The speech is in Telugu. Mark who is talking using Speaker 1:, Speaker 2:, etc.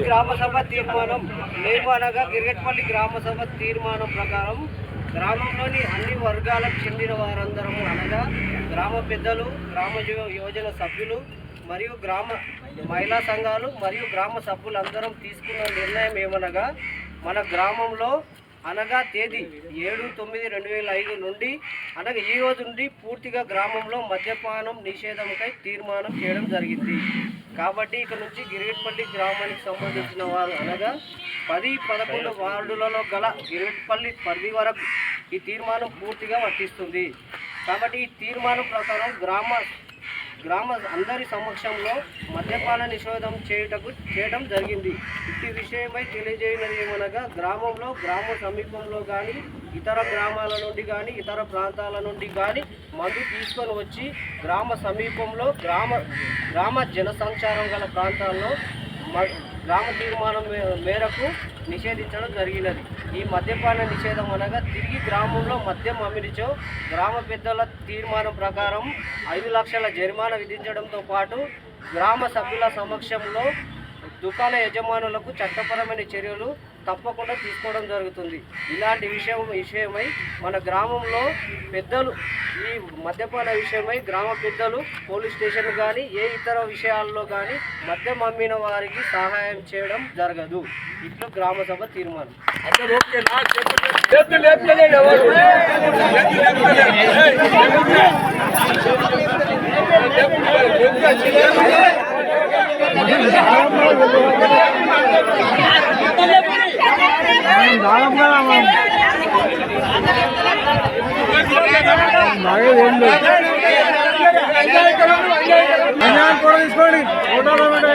Speaker 1: గ్రామ సభ తీర్మానం మేము గిరిగట్పల్లి గ్రామ సభ తీర్మానం ప్రకారం గ్రామంలోని అన్ని వర్గాలకు చెందిన వారందరము అనగా గ్రామ పెద్దలు గ్రామ యోజన సభ్యులు మరియు గ్రామ మహిళా సంఘాలు మరియు గ్రామ సభ్యులందరం తీసుకున్న నిర్ణయం ఏమనగా మన గ్రామంలో అనగా తేదీ ఏడు తొమ్మిది రెండు వేల ఐదు నుండి అనగా ఈ రోజు నుండి పూర్తిగా గ్రామంలో మద్యపానం నిషేధంపై తీర్మానం చేయడం జరిగింది. కాబట్టి ఇక నుంచి గిరిగట్పల్లి గ్రామానికి సంబంధించిన వారు అనగా పది పదకొండు వార్డులలో గల గిరిగట్పల్లి పరిధి వరకు ఈ తీర్మానం పూర్తిగా వర్తిస్తుంది. కాబట్టి ఈ తీర్మానం ప్రకారం గ్రామ గ్రామ అందరి సమక్షంలో మద్యపాన నిషేధం చేయుటకు చేయడం జరిగింది. ఇట్టి విషయమై తెలియజేయనది ఏమనగా గ్రామంలో గ్రామ సమీపంలో కానీ ఇతర గ్రామాల నుండి కానీ ఇతర ప్రాంతాల నుండి కానీ మందు తీసుకొని వచ్చి గ్రామ సమీపంలో గ్రామ గ్రామ జనసంచారం గల ప్రాంతాల్లో మ- గ్రామ తీర్మానం మేరకు నిషేధించడం జరిగినది. ఈ మద్యపాన నిషేధం అనగా తిరిగి గ్రామంలో మద్యం అమ్మిడిచో గ్రామ పెద్దల తీర్మానం ప్రకారం ఐదు లక్షల జరిమానా విధించడంతో పాటు గ్రామ సభ్యుల సమక్షంలో దుకాణ యజమానులకు చట్టపరమైన చర్యలు తప్పకుండా తీసుకోవడం జరుగుతుంది ఇలాంటి విషయం విషయమై మన గ్రామంలో పెద్దలు ఈ మద్యపాన విషయమై గ్రామ పెద్దలు పోలీస్ స్టేషన్ కానీ ఏ ఇతర విషయాల్లో కానీ మద్యం అమ్మిన వారికి సహాయం చేయడం జరగదు ఇట్లు గ్రామ సభ తీర్మానం
Speaker 2: తీసుకోండి ఫోటోలో ఎవరు